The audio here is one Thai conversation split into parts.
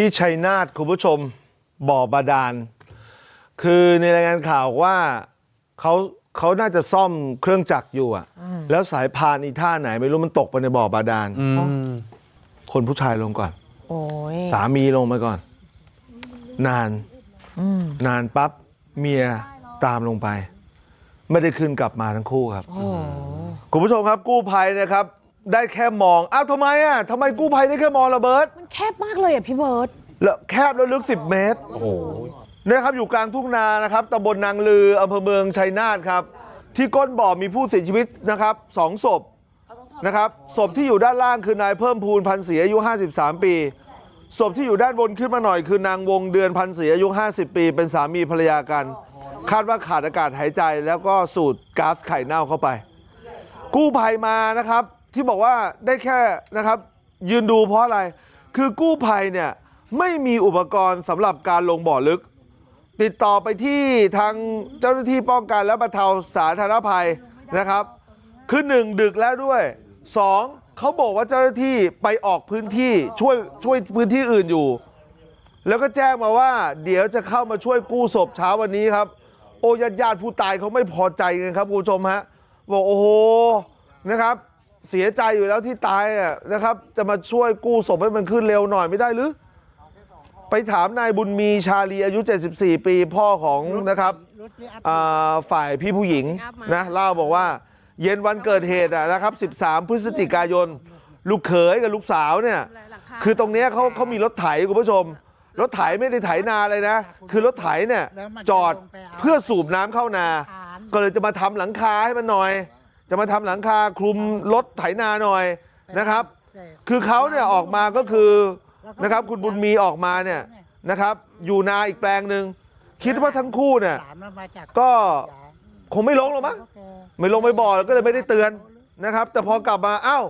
ที่ชัยนาทคุณผู้ชมบ่อบาดาล คือในรายงานข่าวว่าเขาเขาน่าจะซ่อมเครื่องจักรอยู่อะแล้วสายพานอีท่าไหนไม่รู้มันตกไปในบ่อบาดาลคนผู้ชายลงก่อนโอ้ยสามีลงมาก่อน นานนานปั๊บเมียตามลงไป ไม่ได้ขึ้นกลับมาทั้งคู่ครับโอ้คุณผู้ชมครับกู้ภัยนะครับ ได้แค่มองอ้าวทำไมอะทำไมกู้ภัยได้แค่มองระเบิดมันแคบมากเลยอะพี่เบิร์ตแล้วแคบแล้วลึก 10 เมตรโอ้โหนะครับอยู่กลางทุ่งนานะครับตำบลนางลืออำเภอเมืองชัยนาทครับ ที่ก้นบ่อมีผู้เสียชีวิตนะครับสองศพนะครับศพที่อยู่ด้านล่างคือนายเพิ่มพูนพันศรีอายุ 53 ปีศพที่อยู่ด้านบนขึ้นมาหน่อยคือนางวงเดือนพันศรีอายุ 50 ปี เป็นสามีภรรยากัน คาดว่าขาดอากาศหายใจแล้วก็สูดก๊าซไข่เน่าเข้าไป กู้ภัยมานะครับ ที่บอกว่าได้แค่นะครับยืนดูเพราะอะไร คือกู้ภัยเนี่ยไม่มีอุปกรณ์สำหรับการลงบ่อลึก ติดต่อไปที่ทางเจ้าหน้าที่ป้องกันและบรรเทาสาธารณภัยนะครับ คือหนึ่งดึกแล้วด้วยสองเขาบอกว่าเจ้าหน้าที่ไปออกพื้นที่ช่วยช่วยพื้นที่อื่นอยู่ แล้วก็แจ้งมาว่า เดี๋ยวจะเข้ามาช่วยกู้ศพเช้าวันนี้ครับ โอ้ญาติญาติผู้ตายเขาไม่พอใจกันครับคุณผู้ชมฮะบอกโอ้โหนะครับ เสียใจอยู่แล้วที่ตายอะนะครับ จะมาช่วยกู้ศพให้มันขึ้นเร็วหน่อยไม่ได้หรือไปถามนายบุญมีชาลีอายุ 74 ปีพ่อของนะครับฝ่ายพี่ผู้หญิงนะเล่าบอกว่า เย็นวันเกิดเหตุอะนะครับ 13 พฤศจิกายน ลูกเขยกับลูกสาวเนี่ยคือตรงนี้เขาเขามีรถไถคุณผู้ชม รถไถไม่ได้ไถนาเลยนะ คือรถไถเนี่ยจอดเพื่อสูบน้ำเข้านา ก็เลยจะมาทำหลังคาให้มันหน่อย จะมาทำหลังคาคลุมรถไถนาหน่อยนะครับ คือเขาเนี่ยออกมาก็คือนะครับคุณบุญมีออกมาเนี่ยนะครับ อยู่นาอีกแปลงหนึ่งคิดว่าทั้งคู่เนี่ยก็คงไม่ลงหรอกมั้งไม่ลงไปบ่อแล้วก็เลยไม่ได้เตือนนะครับ แต่พอกลับมาอ้าว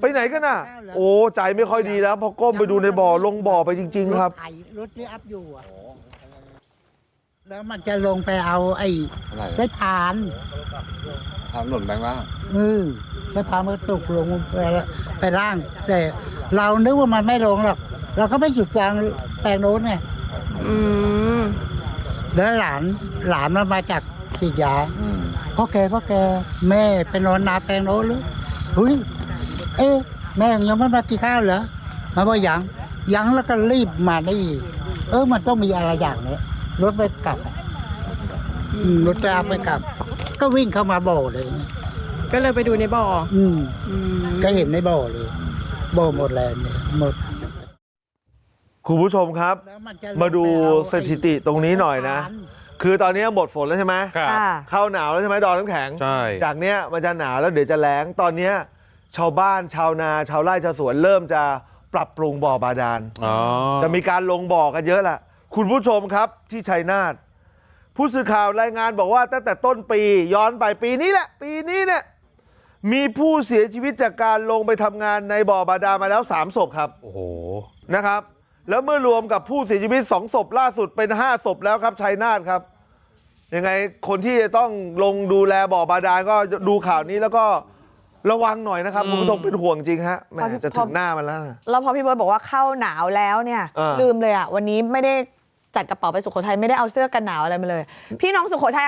ไปไหนกันน่ะ โอ้ใจไม่ค่อยดีแล้วพอก้มไปดูในบ่อลงบ่อไปจริง ๆ ครับถไถรถที่อัพอยู่อะแล้วมันจะลงไปเอาไอ้อะไรใช้ทานทาง ถนนแบงค์ล่างเออใช้ทานมันตกลงไปไปล่าง แต่เรานึกว่ามันไม่ลงหรอกเราก็ไม่หยุดกลางแปลงโน้นไงอืมแล้วหลานหลานมันมาจากฉีดยาพ่อแกพ่อแกแม่ไปนอนนาแปลงโน้นหรือเฮ้ยเอ๊ะแม่ยังไม่มากินข้าวเหรอมาว่ายังยังแล้วก็รีบมาได้อีกเออมันต้องมีอะไรอย่างเนี้ยรถไปกลับอะอืมรถจะไปกลับ ก็วิ่งเข้ามาบ่อเลย ก็เลยไปดูในบ่ออืมอืมก็เห็นในบ่อเลย บ่อหมดแรงเนี่ยหมดคุณผู้ชมครับมาดูสถิติตรงนี้หน่อยนะ คือตอนนี้หมดฝนแล้วใช่ไหมครับ ค่ะ เข้าหนาวแล้วใช่ไหมดอนน้ำแข็ง ใช่ จากเนี้ยมันจะหนาวแล้วเดี๋ยวจะแล้งตอนเนี้ยชาวบ้านชาวนา ชาวไร่ชาวสวนเริ่มจะปรับปรุงบ่อบาดาล อ๋อ จะมีการลงบ่อกันเยอะแหละคุณผู้ชมครับที่ชัยนาท ผู้สื่อข่าวรายงานบอกว่าตั้งแต่ต้นปีย้อนไปปีนี้แหละ ปีนี้เนี่ยมีผู้เสียชีวิตจากการลงไปทำงานในบ่อบาดาลมาแล้ว3ศพครับโอ้โหนะครับ แล้วเมื่อรวมกับผู้เสียชีวิต2ศพล่าสุดเป็น 5ศพแล้วครับชัยนาทครับยังไงคนที่จะต้องลงดูแลบ่อบาดาลก็ดูข่าวนี้แล้วก็ระวังหน่อยนะครับคุณผู้ชมเป็นห่วงจริงฮะแหมจะถึงหน้ามันแล้วนะแล้วพอพี่เบิร์ตบอกว่าเข้าหนาวแล้วเนี่ยเออลืมเลยอะวันนี้ไม่ได้ จัดกระเป๋าไปสุโขทัยไม่ได้เอาเสื้อกันหนาวอะไรมาเลย พี่น้องสุโขทัย